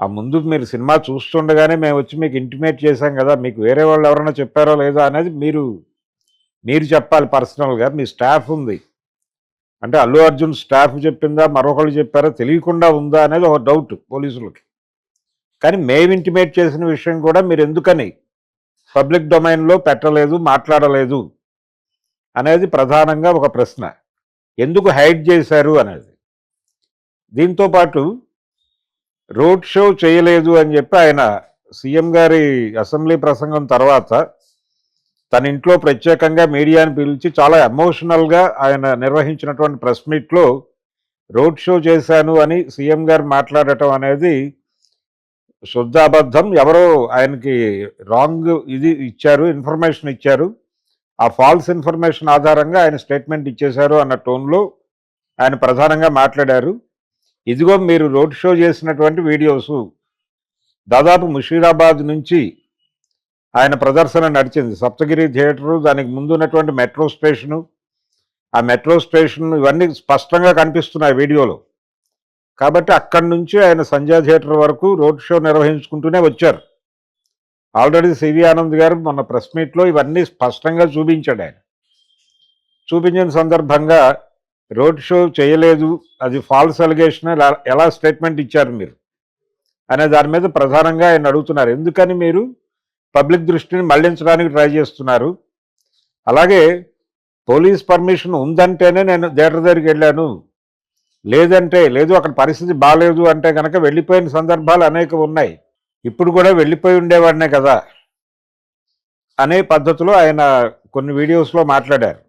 ఆ ముందు మీరు సినిమా చూస్తుండగానే మేము వచ్చి మీకు ఇంటిమేట్ చేశాం కదా మీకు వేరే వాళ్ళు ఎవరైనా చెప్పారో లేదో అనేది మీరు మీరు చెప్పాలి పర్సనల్గా మీ స్టాఫ్ ఉంది. అంటే అల్లు అర్జున్ స్టాఫ్ చెప్పిందా మరొకళ్ళు చెప్పారా తెలియకుండా ఉందా అనేది ఒక డౌట్ పోలీసులకి. కానీ మేము ఇంటిమేట్ చేసిన విషయం కూడా మీరు ఎందుకని పబ్లిక్ డొమైన్లో పెట్టలేదు మాట్లాడలేదు అనేది ప్రధానంగా ఒక ప్రశ్న. ఎందుకు హైడ్ చేశారు అనేది. దీంతో పాటు రోడ్ షో చేయలేదు అని చెప్పి ఆయన సీఎం గారి అసెంబ్లీ ప్రసంగం తర్వాత తన ఇంట్లో ప్రత్యేకంగా మీడియాని పిలిచి చాలా ఎమోషనల్గా ఆయన నిర్వహించినటువంటి ప్రెస్ మీట్లో రోడ్ షో చేశాను అని సీఎం గారు మాట్లాడటం అనేది శుద్ధాబద్ధం ఎవరో ఆయనకి రాంగ్ ఇది ఇచ్చారు ఇన్ఫర్మేషన్ ఇచ్చారు. ఆ ఫాల్స్ ఇన్ఫర్మేషన్ ఆధారంగా ఆయన స్టేట్మెంట్ ఇచ్చేశారు అన్న టోన్లో ఆయన ప్రధానంగా మాట్లాడారు. ఇదిగో మీరు రోడ్ షో చేసినటువంటి వీడియోస్. దాదాపు ముషీరాబాద్ నుంచి ఆయన ప్రదర్శన నడిచింది. సప్తగిరి థియేటరు దానికి ముందు ఉన్నటువంటి మెట్రో స్టేషను. ఆ మెట్రో స్టేషన్ ఇవన్నీ స్పష్టంగా కనిపిస్తున్నాయి వీడియోలో. కాబట్టి అక్కడి నుంచి ఆయన సంజయ్ థియేటర్ వరకు రోడ్ షో నిర్వహించుకుంటూనే వచ్చారు. ఆల్రెడీ సివి ఆనంద్ గారు మొన్న ప్రెస్ మీట్లో ఇవన్నీ స్పష్టంగా చూపించాడు ఆయన. చూపించిన సందర్భంగా రోడ్ షో చేయలేదు అది ఫాల్స్ అలిగేషన్ ఎలా- స్టేట్మెంట్ ఇచ్చారు మీరు? అనే దాని మీద ప్రధానంగా ఆయన అడుగుతున్నారు. ఎందుకని మీరు పబ్లిక్ దృష్టిని మళ్ళించడానికి ట్రై చేస్తున్నారు? అలాగే పోలీస్ పర్మిషన్ ఉందంటేనే నేను థియేటర్ దగ్గరికి వెళ్ళాను. లేదంటే లేదు అక్కడ పరిస్థితి బాగాలేదు అంటే కనుక వెళ్ళిపోయిన సందర్భాలు అనేక ఉన్నాయి. ఇప్పుడు కూడా వెళ్ళిపోయి ఉండేవాడినే కదా? అనే పద్ధతిలో ఆయన కొన్ని వీడియోస్లో మాట్లాడారు.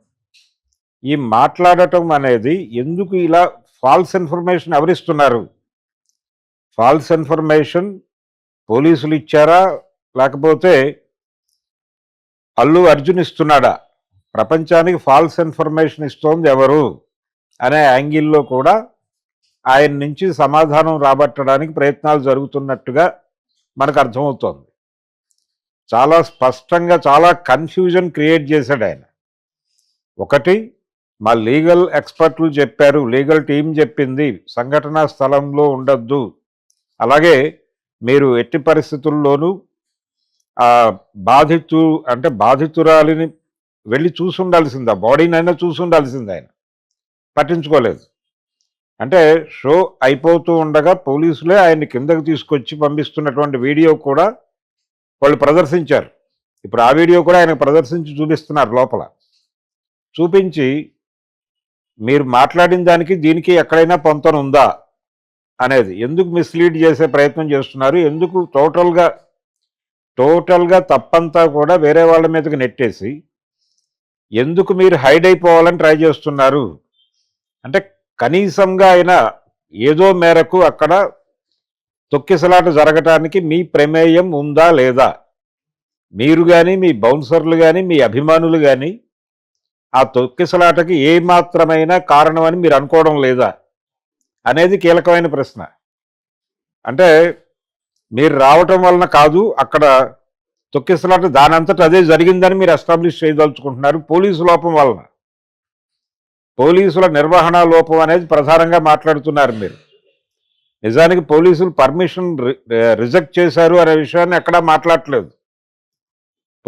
ఈ మాట్లాడటం అనేది ఎందుకు ఇలా ఫాల్స్ ఇన్ఫర్మేషన్ ఎవరిస్తున్నారు? ఫాల్స్ ఇన్ఫర్మేషన్ పోలీసులు ఇచ్చారా? లేకపోతే అల్లు అర్జున్ ఇస్తున్నాడా? ప్రపంచానికి ఫాల్స్ ఇన్ఫర్మేషన్ ఇస్తోంది ఎవరు? అనే యాంగిల్లో కూడా ఆయన నుంచి సమాధానం రాబట్టడానికి ప్రయత్నాలు జరుగుతున్నట్టుగా మనకు అర్థమవుతోంది. చాలా స్పష్టంగా చాలా కన్ఫ్యూజన్ క్రియేట్ చేశాడు ఆయన. ఒకటి మా లీగల్ ఎక్స్పర్ట్లు చెప్పారు లీగల్ టీం చెప్పింది సంఘటనా స్థలంలో ఉండొద్దు. అలాగే మీరు ఎట్టి పరిస్థితుల్లోనూ బాధితు అంటే బాధితురాలిని వెళ్ళి చూసుండాల్సిందా? బాడీనైనా చూసుండాల్సింది ఆయన పట్టించుకోలేదు. అంటే షో అయిపోతూ ఉండగా పోలీసులే ఆయన్ని కిందకు తీసుకొచ్చి పంపిస్తున్నటువంటి వీడియో కూడా వాళ్ళు ప్రదర్శించారు. ఇప్పుడు ఆ వీడియో కూడా ఆయన ప్రదర్శించి చూపిస్తున్నారు లోపల. చూపించి మీరు మాట్లాడిన దానికి దీనికి ఎక్కడైనా పొంతన ఉందా అనేది. ఎందుకు మిస్లీడ్ చేసే ప్రయత్నం చేస్తున్నారు? ఎందుకు టోటల్గా టోటల్గా తప్పంతా కూడా వేరే వాళ్ళ మీదకి నెట్టేసి ఎందుకు మీరు హైడ్ అయిపోవాలని ట్రై చేస్తున్నారు? అంటే కనీసంగా అయినా ఏదో మేరకు అక్కడ తొక్కిసలాట జరగటానికి మీ ప్రమేయం ఉందా లేదా? మీరు కానీ మీ బౌన్సర్లు కానీ మీ అభిమానులు కానీ ఆ తొక్కిసలాటకి ఏ మాత్రమైన కారణం అని మీరు అనుకోవడం లేదా? అనేది కీలకమైన ప్రశ్న. అంటే మీరు రావటం వలన కాదు అక్కడ తొక్కిసలాట దానంతట అదే జరిగిందని మీరు ఎస్టాబ్లిష్ చేయదలుచుకుంటున్నారు పోలీసు లోపం వలన. పోలీసుల నిర్వహణ లోపం అనేది ప్రధానంగా మాట్లాడుతున్నారు మీరు. నిజానికి పోలీసులు పర్మిషన్ రిజెక్ట్ చేశారు అనే విషయాన్ని ఎక్కడా మాట్లాడలేదు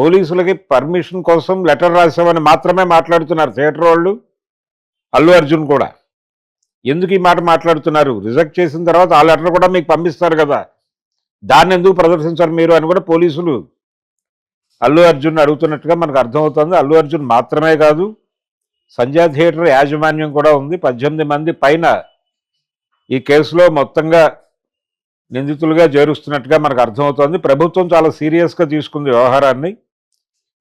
పోలీసులకి పర్మిషన్ కోసం లెటర్ రాసామని మాత్రమే మాట్లాడుతున్నారు థియేటర్ వాళ్ళు అల్లు అర్జున్ కూడా. ఎందుకు ఈ మాట మాట్లాడుతున్నారు? రిజెక్ట్ చేసిన తర్వాత ఆ లెటర్ కూడా మీకు పంపిస్తారు కదా. దాన్ని ఎందుకు ప్రదర్శించారు మీరు అని కూడా పోలీసులు అల్లు అర్జున్ అడుగుతున్నట్టుగా మనకు అర్థమవుతుంది. అల్లు అర్జున్ మాత్రమే కాదు సంధ్యా థియేటర్ యాజమాన్యం కూడా ఉంది. పద్దెనిమిది మంది పైన ఈ కేసులో మొత్తంగా నిందితులుగా చేరుస్తున్నట్టుగా మనకు అర్థమవుతోంది. ప్రభుత్వం చాలా సీరియస్గా తీసుకుంది వ్యవహారాన్ని.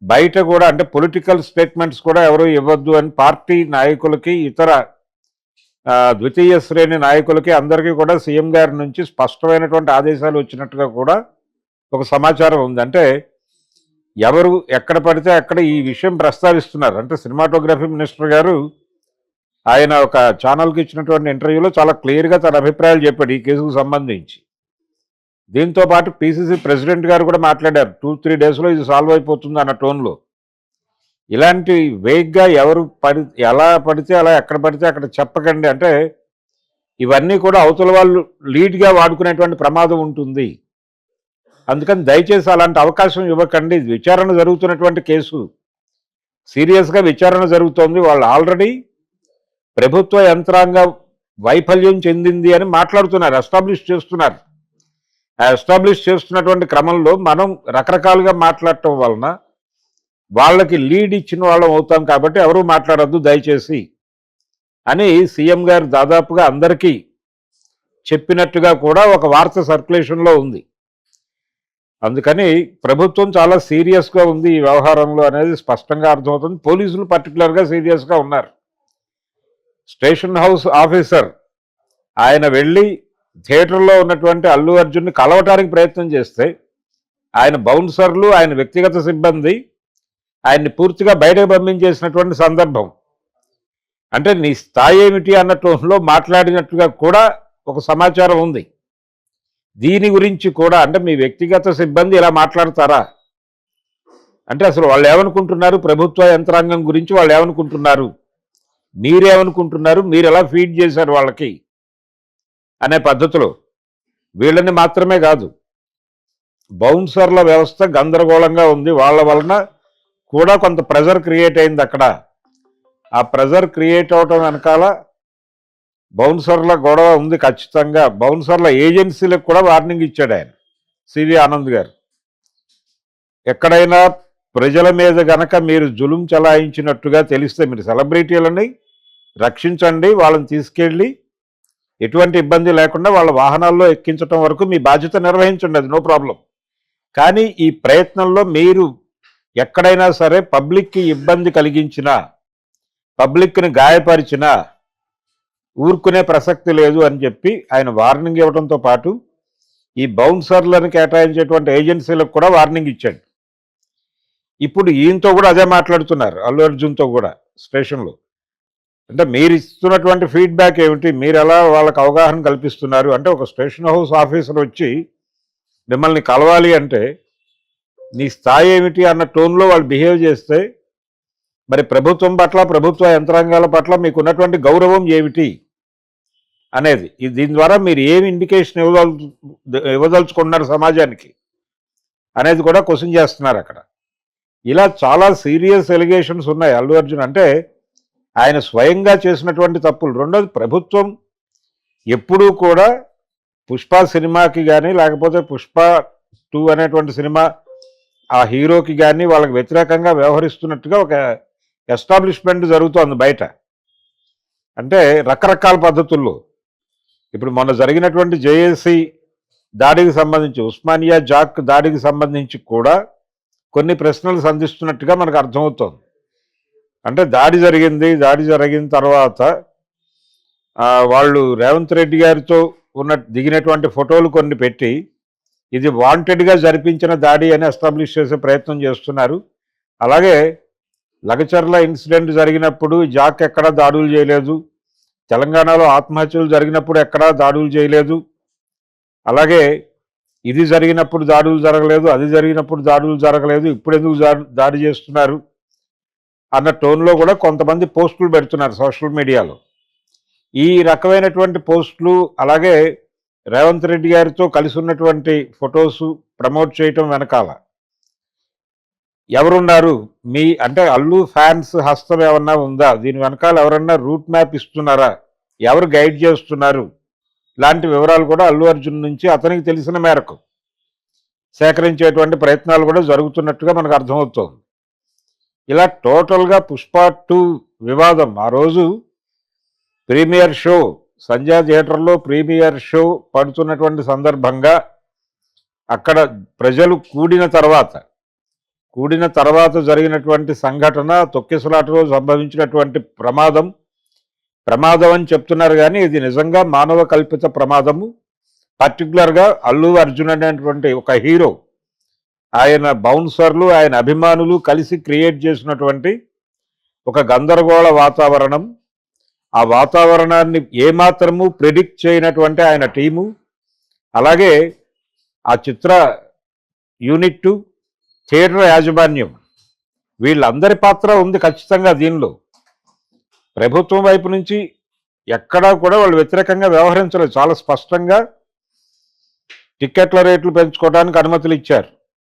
బయట కూడా అంటే పొలిటికల్ స్టేట్మెంట్స్ కూడా ఎవరు ఇవ్వద్దు అని పార్టీ నాయకులకి ఇతర ద్వితీయ శ్రేణి నాయకులకి అందరికీ కూడా సీఎం గారి నుంచి స్పష్టమైనటువంటి ఆదేశాలు వచ్చినట్టుగా కూడా ఒక సమాచారం ఉంది. అంటే ఎవరు ఎక్కడ పడితే అక్కడ ఈ విషయం ప్రస్తావిస్తున్నారు. అంటే సినిమాటోగ్రఫీ మినిస్టర్ గారు ఆయన ఒక ఛానల్కి ఇచ్చినటువంటి ఇంటర్వ్యూలో చాలా క్లియర్గా తన అభిప్రాయాలు చెప్పాడు ఈ కేసుకు సంబంధించి. దీంతో పాటు పిసిసి ప్రెసిడెంట్ గారు కూడా మాట్లాడారు. టూ త్రీ డేస్లో ఇది సాల్వ్ అయిపోతుంది అన్న టోన్లో. ఇలాంటి వేగ్గా ఎవరు పడి ఎలా పడితే అలా ఎక్కడ పడితే అక్కడ చెప్పకండి. అంటే ఇవన్నీ కూడా అవతల వాళ్ళు లీడ్గా వాడుకునేటువంటి ప్రమాదం ఉంటుంది. అందుకని దయచేసి అలాంటి అవకాశం ఇవ్వకండి. విచారణ జరుగుతున్నటువంటి కేసు. సీరియస్గా విచారణ జరుగుతోంది. వాళ్ళు ఆల్రెడీ ప్రభుత్వ యంత్రాంగ వైఫల్యం చెందింది అని మాట్లాడుతున్నారు. ఎస్టాబ్లిష్ చేస్తున్నారు. ఎస్టాబ్లిష్ చేస్తున్నటువంటి క్రమంలో మనం రకరకాలుగా మాట్లాడటం వలన వాళ్ళకి లీడ్ ఇచ్చిన వాళ్ళం అవుతాం కాబట్టి ఎవరూ మాట్లాడద్దు దయచేసి అని సీఎం గారు దాదాపుగా అందరికీ చెప్పినట్టుగా కూడా ఒక వార్త సర్క్యులేషన్లో ఉంది. అందుకని ప్రభుత్వం చాలా సీరియస్గా ఉంది ఈ వ్యవహారంలో అనేది స్పష్టంగా అర్థమవుతుంది. పోలీసులు పర్టికులర్గా సీరియస్గా ఉన్నారు. స్టేషన్ హౌస్ ఆఫీసర్ ఆయన వెళ్ళి థియేటర్లో ఉన్నటువంటి అల్లు అర్జున్ని కలవటానికి ప్రయత్నం చేస్తే ఆయన బౌన్సర్లు ఆయన వ్యక్తిగత సిబ్బంది ఆయన్ని పూర్తిగా బయటకు పంపించేసినటువంటి సందర్భం. అంటే నీ స్థాయి ఏమిటి అన్న టోన్లో మాట్లాడినట్టుగా కూడా ఒక సమాచారం ఉంది. దీని గురించి కూడా అంటే మీ వ్యక్తిగత సిబ్బంది ఇలా మాట్లాడతారా? అంటే అసలు వాళ్ళు ఏమనుకుంటున్నారు? ప్రభుత్వ యంత్రాంగం గురించి వాళ్ళు ఏమనుకుంటున్నారు? మీరేమనుకుంటున్నారు? మీరు ఎలా ఫీడ్ చేశారు వాళ్ళకి? అనే పద్ధతిలో వీళ్ళని మాత్రమే కాదు బౌన్సర్ల వ్యవస్థ గందరగోళంగా ఉంది. వాళ్ళ వలన కూడా కొంత ప్రెజర్ క్రియేట్ అయింది అక్కడ. ఆ ప్రెజర్ క్రియేట్ అవటం వెనకాల బౌన్సర్ల గొడవ ఉంది ఖచ్చితంగా. బౌన్సర్ల ఏజెన్సీలకు కూడా వార్నింగ్ ఇచ్చాడు ఆయన సివి ఆనంద్ గారు. ఎక్కడైనా ప్రజల మీద గనక మీరు జులుం చలాయించినట్టుగా తెలిస్తే మీరు సెలబ్రిటీలని రక్షించండి వాళ్ళని తీసుకెళ్ళి ఎటువంటి ఇబ్బంది లేకుండా వాళ్ళ వాహనాల్లో ఎక్కించడం వరకు మీ బాధ్యత నిర్వహించండి నో ప్రాబ్లం. కానీ ఈ ప్రయత్నంలో మీరు ఎక్కడైనా సరే పబ్లిక్కి ఇబ్బంది కలిగించినా పబ్లిక్ని గాయపరిచినా ఊరుకునే ప్రసక్తి లేదు అని చెప్పి ఆయన వార్నింగ్ ఇవ్వడంతో పాటు ఈ బౌన్సర్లను కేటాయించేటువంటి ఏజెన్సీలకు కూడా వార్నింగ్ ఇచ్చాడు. ఇప్పుడు ఈయనతో కూడా అదే మాట్లాడుతున్నారు అల్లు అర్జున్తో కూడా స్టేషన్లో. అంటే మీరు ఇస్తున్నటువంటి ఫీడ్బ్యాక్ ఏమిటి? మీరు ఎలా వాళ్ళకి అవగాహన కల్పిస్తున్నారు? అంటే ఒక స్టేషన్ హౌస్ ఆఫీసర్ వచ్చి మిమ్మల్ని కలవాలి అంటే నీ స్థాయి ఏమిటి అన్న టోన్లో వాళ్ళు బిహేవ్ చేస్తే మరి ప్రభుత్వం పట్ల ప్రభుత్వ యంత్రాంగాల పట్ల మీకున్నటువంటి గౌరవం ఏమిటి అనేది. ఇది దీని ద్వారా మీరు ఏమి ఇండికేషన్ ఇవ్వదలు ఇవ్వదలుచుకున్నారు సమాజానికి అనేది కూడా క్వశ్చన్ చేస్తున్నారు అక్కడ. ఇలా చాలా సీరియస్ ఎలిగేషన్స్ ఉన్నాయి. అల్లు అర్జున్ అంటే ఆయన స్వయంగా చేసినటువంటి తప్పులు. రెండోది ప్రభుత్వం ఎప్పుడూ కూడా పుష్ప సినిమాకి కానీ లేకపోతే పుష్ప టూ అనేటువంటి సినిమా ఆ హీరోకి కానీ వాళ్ళకి వ్యతిరేకంగా వ్యవహరిస్తున్నట్టుగా ఒక ఎస్టాబ్లిష్మెంట్ జరుగుతోంది బయట. అంటే రకరకాల పద్ధతుల్లో. ఇప్పుడు మొన్న జరిగినటువంటి జేఏసీ దాడికి సంబంధించి ఉస్మానియా జాక్ దాడికి సంబంధించి కూడా కొన్ని ప్రశ్నలు సంధిస్తున్నట్టుగా మనకు అర్థమవుతోంది. అంటే దాడి జరిగింది దాడి జరిగిన తర్వాత వాళ్ళు రేవంత్ రెడ్డి గారితో ఉన్న దిగినటువంటి ఫోటోలు కొన్ని పెట్టి ఇది వాంటెడ్గా జరిపించిన దాడి అని ఎస్టాబ్లిష్ చేసే ప్రయత్నం చేస్తున్నారు. అలాగే లగచర్ల ఇన్సిడెంట్ జరిగినప్పుడు జాక్ ఎక్కడా దాడులు చేయలేదు. తెలంగాణలో ఆత్మహత్యలు జరిగినప్పుడు ఎక్కడా దాడులు చేయలేదు. అలాగే ఇది జరిగినప్పుడు దాడులు జరగలేదు అది జరిగినప్పుడు దాడులు జరగలేదు ఇప్పుడు ఎందుకు దాడి చేస్తున్నారు? అన్న టోన్లో కూడా కొంతమంది పోస్టులు పెడుతున్నారు సోషల్ మీడియాలో. ఈ రకమైనటువంటి పోస్టులు అలాగే రేవంత్ రెడ్డి గారితో కలిసి ఉన్నటువంటి ఫొటోస్ ప్రమోట్ చేయటం వెనకాల ఎవరున్నారు? మీ అంటే అల్లు ఫ్యాన్స్ హస్తం ఏమన్నా ఉందా? దీని వెనకాల ఎవరన్నా రూట్ మ్యాప్ ఇస్తున్నారా? ఎవరు గైడ్ చేస్తున్నారు? ఇలాంటి వివరాలు కూడా అల్లు అర్జున్ నుంచి అతనికి తెలిసిన మేరకు సేకరించేటువంటి ప్రయత్నాలు కూడా జరుగుతున్నట్టుగా మనకు అర్థమవుతోంది. ఇలా టోటల్గా పుష్ప టూ వివాదం. ఆ రోజు ప్రీమియర్ షో సంధ్యా థియేటర్లో ప్రీమియర్ షో పడుతున్నటువంటి సందర్భంగా అక్కడ ప్రజలు కూడిన తర్వాత కూడిన తర్వాత జరిగినటువంటి సంఘటన తొక్కిసలాటలో సంభవించినటువంటి ప్రమాదం. ప్రమాదం అని చెప్తున్నారు కానీ ఇది నిజంగా మానవ కల్పిత ప్రమాదము. పర్టికులర్గా అల్లు అర్జున్ అనేటువంటి ఒక హీరో ఆయన బౌన్సర్లు ఆయన అభిమానులు కలిసి క్రియేట్ చేసినటువంటి ఒక గందరగోళ వాతావరణం. ఆ వాతావరణాన్ని ఏమాత్రము ప్రిడిక్ట్ చేయనటువంటి ఆయన టీము. అలాగే ఆ చిత్ర యూనిట్ థియేటర్ యాజమాన్యం. వీళ్ళందరి పాత్ర ఉంది ఖచ్చితంగా దీనిలో. ప్రభుత్వం వైపు నుంచి ఎక్కడా కూడా వాళ్ళు వ్యతిరేకంగా వ్యవహరించలేదు. చాలా స్పష్టంగా టిక్కెట్ల రేట్లు పెంచుకోవడానికి అనుమతులు ఇచ్చారు.